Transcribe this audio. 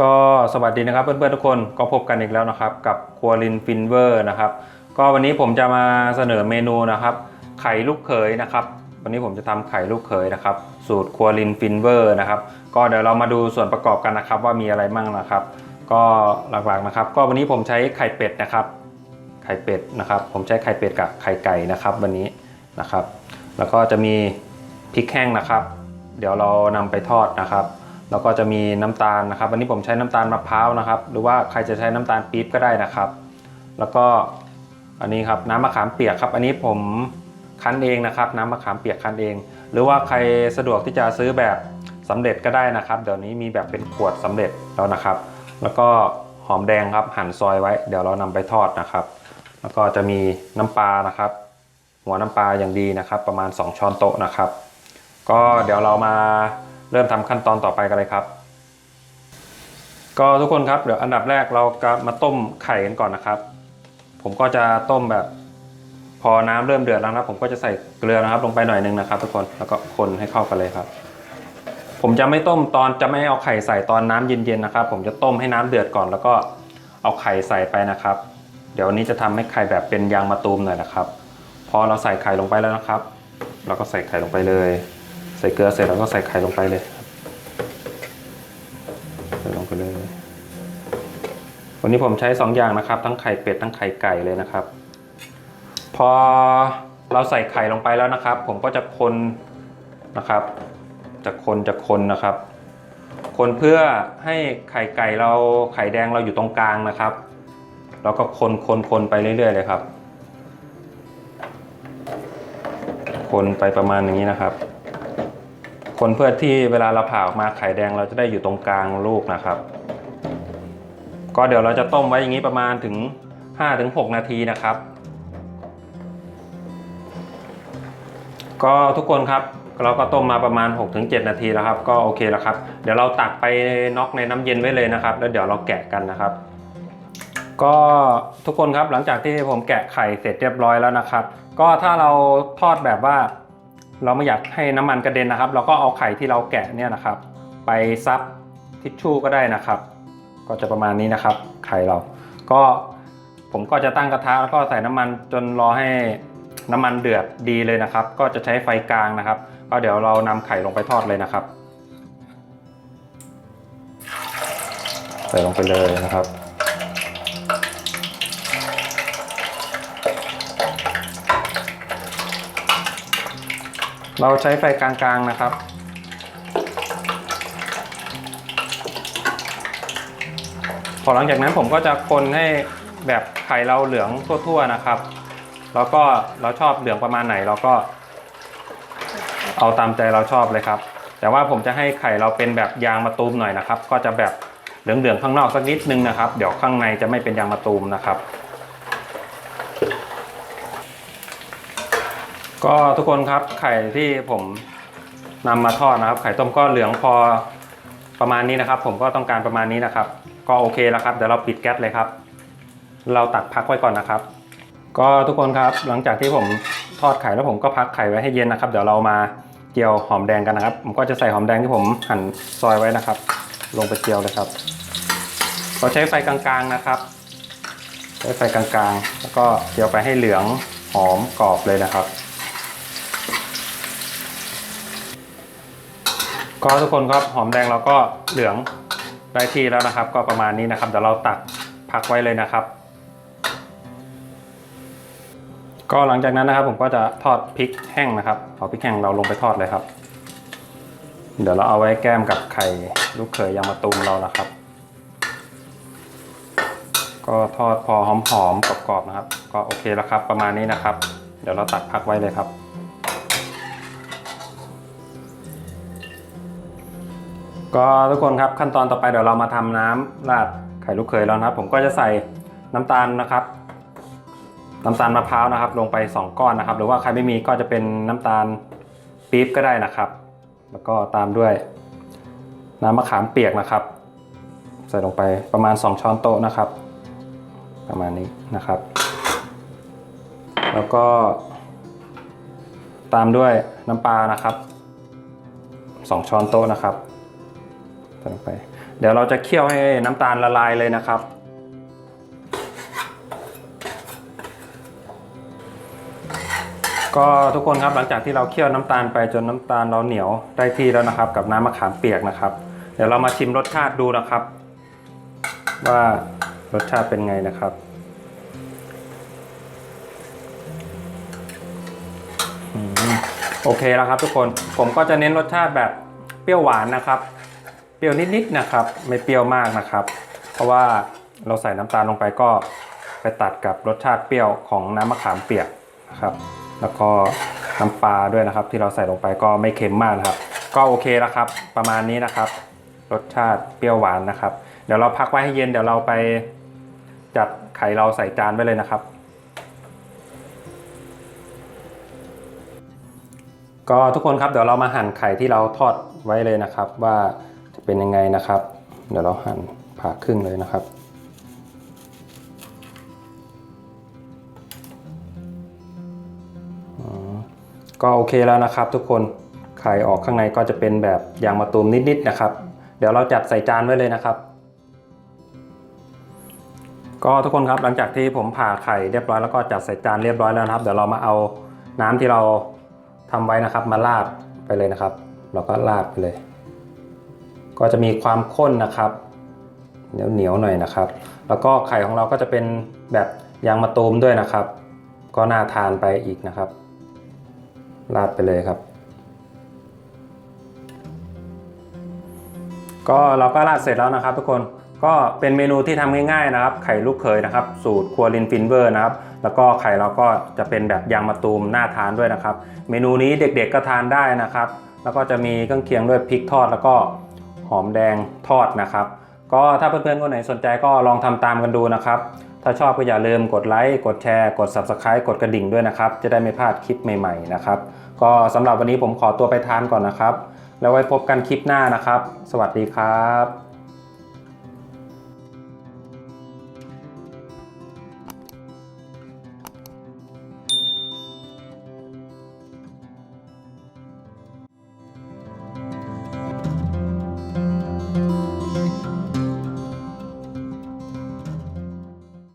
ก็สวัสดีนะครับเพื่อนๆทุกคนก็พบกันอีกแล้วนะครับกับครัวลินฟินเวอร์นะครับก็วันนี้ผมจะมาเสนอเมนูนะครับไข่ลูกเขยนะครับวันนี้ผมจะทำไข่ลูกเขยนะครับสูตรครัวลินฟินเวอร์นะครับก็เดี๋ยวเรามาดูส่วนประกอบกันนะครับว่ามีอะไรมั่งนะครับ ก็หลักๆนะครับ ก็วันนี้ผมใช้ไข่เป็ดนะครับ ไข่เป็ดนะครับ ผมใช้ไข่เป็ดกับไข่ไก่นะครับ วันนี้นะครับ แล้วก็จะมีพริกแห้งนะครับ เดี๋ยวเรานำไปทอดนะครับ แล้วก็จะมีน้ำตาลนะครับวันนี้ผมใช้น้ำตาลมะพร้าวนะครับ หรือว่าใครจะใช้น้ำตาลปี๊บก็ได้นะครับ แล้วก็อันนี้ครับน้ำมะขามเปียกครับ อันนี้ผมคั้นเองนะครับ น้ำมะขามเปียกคั้นเอง หรือว่าใครสะดวกที่จะซื้อแบบสำเร็จก็ได้นะครับ เดี๋ยวนี้มีแบบเป็นขวดสำเร็จแล้วนะครับ แล้วก็หอมแดงครับหั่นซอยไว้ เดี๋ยวเรานำไปทอดนะครับ แล้วก็จะมีน้ำปลานะครับ หัวน้ำปลาอย่างดีนะครับ ประมาณ 2 ช้อนโต๊ะนะครับ ก็เดี๋ยวเรามา เริ่มทำขั้นตอนต่อไปกันเลยครับ ก็ทุกคนครับเดี๋ยวอันดับแรกเราก็มาต้มไข่กันก่อนนะครับ ผมก็จะต้มแบบ พอน้ำเริ่มเดือดแล้วนะครับผมก็จะใส่เกลือนะครับ ลงไปหน่อยนึงนะครับ ทุกคนแล้วก็คนให้เข้ากันเลยครับ ผมจะไม่ต้มตอนจะไม่เอาไข่ใส่ตอนน้ำเย็นๆนะครับ ผมจะต้มให้น้ำเดือดก่อน แล้วก็เอาไข่ใส่ไปนะครับ เดี๋ยววันนี้จะทำให้ไข่แบบเป็นยางมะตูมหน่อยนะครับ พอเราใส่ไข่ลงไปแล้วนะครับ เราก็ใส่ไข่ลงไปเลย ใส่เกลือเสร็จแล้วก็ใส่ไข่ลงไปเลยครับใส่ลงไปเลย วันนี้ผมใช้สองอย่างนะครับ ทั้งไข่เป็ดทั้งไข่ไก่เลยนะครับ พอเราใส่ไข่ลงไปแล้วนะครับ ผมก็จะคนนะครับ จะคนจะคนนะครับ คนเพื่อให้ไข่ไก่เราไข่แดงเราอยู่ตรงกลางนะครับแล้วก็คนคนคนไปเรื่อยๆเลยครับ คนไปประมาณอย่างนี้นะครับ คนเพื่อที่เวลาเราผ่าออกมาไข่แดงเราจะได้อยู่ตรงกลางลูกนะครับ ก็เดี๋ยวเราจะต้มไว้อย่างนี้ประมาณถึง 5-6 นาทีนะครับ ก็ทุกคนครับเราก็ต้มมาประมาณ 6-7 นาทีแล้วครับ ก็โอเคแล้วครับ เดี๋ยวเราตักไปน็อกในน้ำเย็นไว้เลยนะครับ แล้วเดี๋ยวเราแกะกันนะครับ ก็ทุกคนครับหลังจากที่ผมแกะไข่เสร็จเรียบร้อยแล้วนะครับ ก็ถ้าเราทอดแบบว่า เราไม่อยากให้น้ำมันกระเด็นนะครับ เราก็เอาไข่ที่เราแกะเนี่ยนะครับ ไปซับทิชชู่ก็ได้นะครับ ก็จะประมาณนี้นะครับ ไข่เรา ก็ผมก็จะตั้งกระทะแล้วก็ใส่น้ำมันจนรอให้น้ำมันเดือดดีเลยนะครับ ก็จะใช้ไฟกลางนะครับ ก็เดี๋ยวเรานำไข่ลงไปทอดเลยนะครับ ใส่ลงไปเลยนะครับ เราใช้ไฟกลางๆนะครับ พอหลังจากนั้นผมก็จะคนให้แบบไข่เราเหลืองทั่วๆนะครับ แล้วก็เราชอบเหลืองประมาณไหนเราก็ เอาตามใจเราชอบเลยครับ แต่ว่าผมจะให้ไข่เราเป็นแบบยางมะตูมหน่อยนะครับ ก็จะแบบเหลืองๆข้างนอกสักนิดนึงนะครับ เดี๋ยวข้างในจะไม่เป็นยางมะตูมนะครับ ก็ทุกคนครับไข่ที่ผมนำมาทอดนะครับ ไข่ต้มก็เหลืองพอประมาณนี้นะครับ ผมก็ต้องการประมาณนี้นะครับ ก็โอเคแล้วครับเดี๋ยวเราปิดแก๊สเลยครับ เราตักพักไว้ก่อนนะครับ ก็ทุกคนครับหลังจากที่ผมทอดไข่แล้วผมก็พักไข่ไว้ให้เย็นนะครับ เดี๋ยวเรามาเจียวหอมแดงกันนะครับ ผมก็จะใส่หอมแดงที่ผมหั่นซอยไว้นะครับ ลงไปเจียวเลยครับเราใช้ไฟกลางๆนะครับใช้ไฟกลางๆ แล้วก็เจียวไปให้เหลืองหอมกรอบเลยนะครับ ก็ทุกคนครับหอมแดงเราก็เหลืองได้ที่แล้วนะครับ ก็ประมาณนี้นะครับเดี๋ยวเราตักพักไว้เลยนะครับ ก็หลังจากนั้นนะครับ ผมก็จะทอดพริกแห้งนะครับเอาพริกแห้งเราลงไปทอดเลยครับ เดี๋ยวเราเอาไว้แก้มกับไข่ลูกเขยยางมะตูมเรานะครับ ก็ทอดพอหอมๆกรอบๆนะครับ ก็โอเคแล้วครับ ประมาณนี้นะครับ เดี๋ยวเราตักพักไว้เลยครับ ก็ทุกคนครับขั้นตอนต่อไปเดี๋ยวเรามาทำน้ำราดไข่ลูกเขยแล้วนะครับ ผมก็จะใส่น้ำตาลนะครับ น้ำตาลมะพร้าวนะครับ ลงไป 2 ก้อนนะครับ หรือว่าใครไม่มีก็จะเป็นน้ำตาลปี๊บก็ได้นะครับ แล้วก็ตามด้วยน้ำมะขามเปียกนะครับ ใส่ลงไปประมาณ 2 ช้อนโต๊ะนะครับ ประมาณนี้นะครับ แล้วก็ตามด้วยน้ำปลานะครับ 2 ช้อนโต๊ะนะครับ ใส่ลงไป เดี๋ยวเราจะเคี่ยวให้น้ำตาลละลายเลยนะครับ ก็ทุกคนครับหลังจากที่เราเคี่ยวน้ำตาลไปจนน้ำตาลเราเหนียวได้ที่แล้วนะครับ กับน้ำมะขามเปียกนะครับ เดี๋ยวเรามาชิมรสชาติดูนะครับ ว่ารสชาติเป็นไงนะครับอโอเคแล้วครับทุกคนผมก็จะเน้นรสชาติแบบเปรี้ยวหวานนะครับ รี้ยวนิดๆนะครับ ไม่เปรี้ยวมากนะครับ เพราะว่าเราใส่น้ำตาลลงไปก็ไปตัดกับรสชาติเปรี้ยวของน้ำมะขามเปียกนะครับ แล้วก็น้ำปลาด้วยนะครับ ที่เราใส่ลงไปก็ไม่เค็มมากนะครับ ก็โอเคแล้วครับ ประมาณนี้นะครับ รสชาติเปรี้ยวหวานนะครับ เดี๋ยวเราพักไว้ให้เย็นเดี๋ยวเราไปจัดไข่เราใส่จานไว้เลยนะครับ ก็ทุกคนครับเดี๋ยวเรามาหั่นไข่ที่เราทอดไว้เลยนะครับว่า เป็นยังไงนะครับ เดี๋ยวเราหั่นผ่าครึ่งเลยนะครับอืมก็โอเคแล้วนะครับ ทุกคนไข่ออกข้างในก็จะเป็นแบบยางมะตูมนิดๆนะครับ เดี๋ยวเราจัดใส่จานไว้เลยนะครับ ก็ทุกคนครับหลังจากที่ผมผ่าไข่เรียบร้อยแล้วก็จัดใส่จานเรียบร้อยแล้วนะครับ เดี๋ยวเรามาเอาน้ำที่เราทำไว้นะครับ มาราดไปเลยนะครับ เราก็ราดไปเลย ก็จะมีความข้นนะครับเหนียวเหนียวหน่อยนะครับ แล้วก็ไข่ของเราก็จะเป็นแบบยางมะตูมด้วยนะครับ ก็น่าทานไปอีกนะครับ ราดไปเลยครับ ก็เราก็ราดเสร็จแล้วนะครับทุกคนก็เป็นเมนูที่ทำง่ายๆนะครับ ไข่ลูกเขยนะครับ สูตรครัวลินฟินเวอร์นะครับ แล้วก็ไข่เราก็จะเป็นแบบยางมะตูมน่าทานด้วยนะครับ เมนูนี้เด็กๆก็ทานได้นะครับ แล้วก็จะมีเครื่องเคียงด้วยพริกทอดแล้วก็ อมแดงทอดนะครับ ก็ถ้าเพื่อนๆคนไหนสนใจก็ลองทำตามกันดูนะครับ ถ้าชอบก็อย่าลืมกดไลค์กดแชร์กด Subscribe กดกระดิ่งด้วยนะครับ จะได้ไม่พลาดคลิปใหม่ๆนะครับ ก็สำหรับวันนี้ผมขอตัวไปทานก่อนนะครับ แล้วไว้พบกันคลิปหน้านะครับ สวัสดีครับ